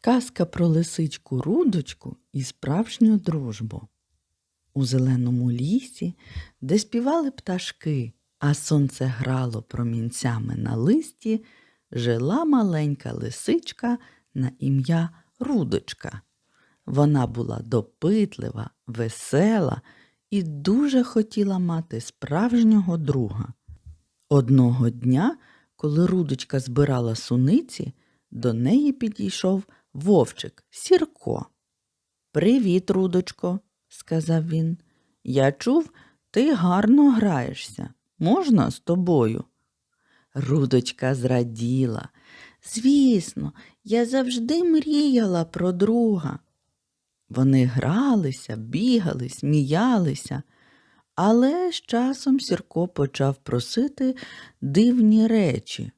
Казка про лисичку Рудочку і справжню дружбу. У зеленому лісі, де співали пташки, а сонце грало промінцями на листі, жила маленька лисичка на ім'я Рудочка. Вона була допитлива, весела і дуже хотіла мати справжнього друга. Одного дня, коли Рудочка збирала суниці, до неї підійшов вовчик Сірко. Привіт, Рудочко, сказав він. Я чув, ти гарно граєшся. Можна з тобою? Рудочка зраділа. Звісно, я завжди мріяла про друга. Вони гралися, бігали, сміялися, але з часом Сірко почав просити дивні речі.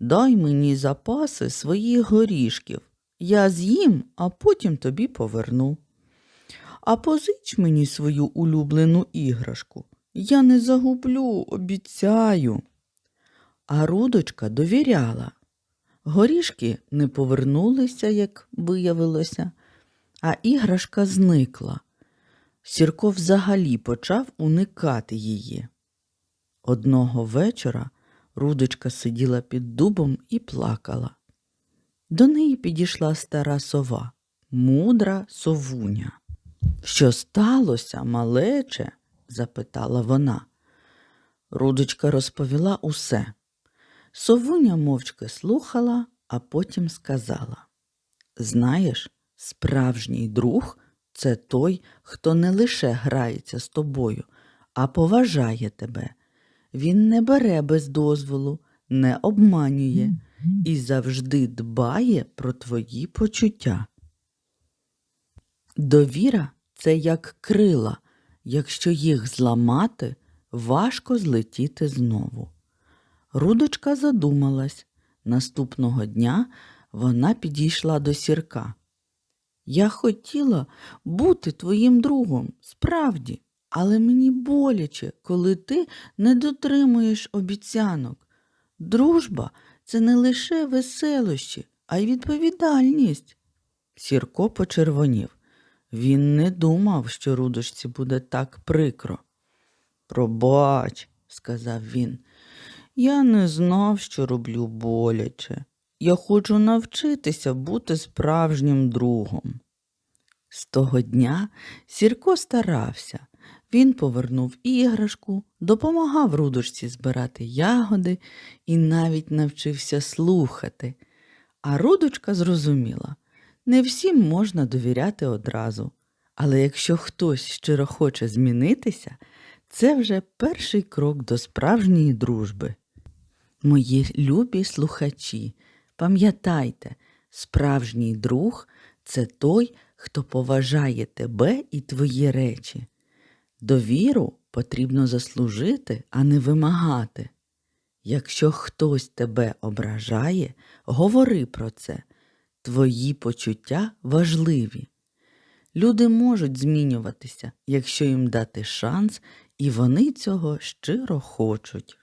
Дай мені запаси своїх горішків. Я з'їм, а потім тобі поверну. А позич мені свою улюблену іграшку. Я не загублю, обіцяю. А Рудочка довіряла. Горішки не повернулися, як виявилося, а іграшка зникла. Сірко взагалі почав уникати її. Одного вечора Рудочка сиділа під дубом і плакала. До неї підійшла стара сова, мудра совуня. Що сталося, малече? запитала вона. Рудочка розповіла усе. Совуня мовчки слухала, а потім сказала Знаєш, справжній друг це той, хто не лише грається з тобою, а поважає тебе. Він не бере без дозволу, не обманює і завжди дбає про твої почуття. Довіра це як крила, якщо їх зламати, важко злетіти знову. Рудочка задумалась. Наступного дня вона підійшла до сірка. Я хотіла бути твоїм другом, справді, але мені боляче, коли ти не дотримуєш обіцянок. Дружба це не лише веселощі, а й відповідальність. Сірко почервонів. Він не думав, що Рудочці буде так прикро. Пробач, сказав він, я не знав, що роблю боляче. Я хочу навчитися бути справжнім другом. З того дня Сірко старався. Він повернув іграшку, допомагав Рудочці збирати ягоди і навіть навчився слухати. А Рудочка зрозуміла, не всім можна довіряти одразу, але якщо хтось щиро хоче змінитися, це вже перший крок до справжньої дружби. Мої любі слухачі, пам'ятайте, справжній друг це той, хто поважає тебе і твої речі. Довіру потрібно заслужити, а не вимагати. Якщо хтось тебе ображає, говори про це. Твої почуття важливі. Люди можуть змінюватися, якщо їм дати шанс, і вони цього щиро хочуть.